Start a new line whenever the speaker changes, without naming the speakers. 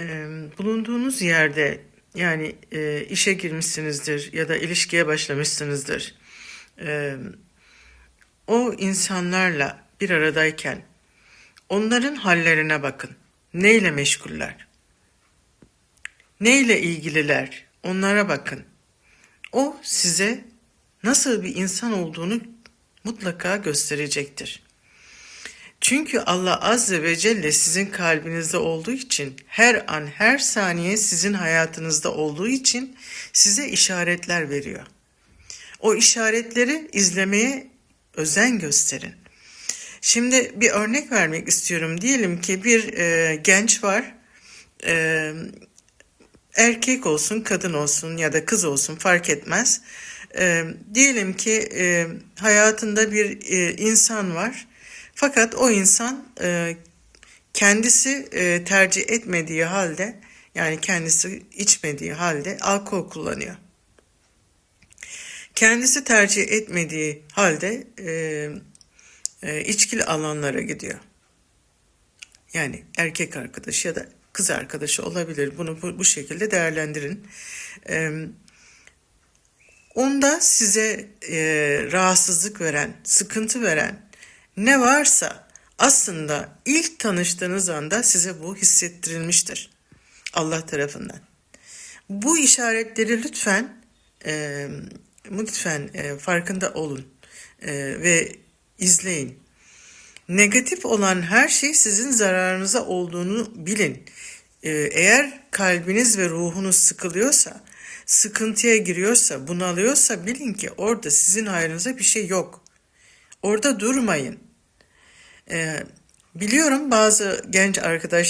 e, bulunduğunuz yerde yani e, işe girmişsinizdir ya da ilişkiye başlamışsınızdır. E, o insanlarla bir aradayken onların hallerine bakın. Neyle meşguller? Neyle ilgililer? Onlara bakın. O size nasıl bir insan olduğunu mutlaka gösterecektir. Çünkü Allah Azze ve Celle sizin kalbinizde olduğu için, her an, her saniye sizin hayatınızda olduğu için size işaretler veriyor. O işaretleri izlemeye özen gösterin. Şimdi bir örnek vermek istiyorum. Diyelim ki bir e, genç var, e, erkek olsun, kadın olsun ya da kız olsun fark etmez. E, diyelim ki e, hayatında bir e, insan var. Fakat o insan e, kendisi e, tercih etmediği halde yani kendisi içmediği halde alkol kullanıyor. Kendisi tercih etmediği halde e, e, içkili alanlara gidiyor. Yani erkek arkadaşı ya da kız arkadaşı olabilir. Bunu bu, bu şekilde değerlendirin. E, onda size e, rahatsızlık veren, sıkıntı veren ne varsa aslında ilk tanıştığınız anda size bu hissettirilmiştir Allah tarafından. Bu işaretleri lütfen e, lütfen e, farkında olun e, ve izleyin. Negatif olan her şey sizin zararınıza olduğunu bilin. E, eğer kalbiniz ve ruhunuz sıkılıyorsa, sıkıntıya giriyorsa, bunalıyorsa bilin ki orada sizin hayrınıza bir şey yok. Orada durmayın. Ee, biliyorum bazı genç arkadaşlar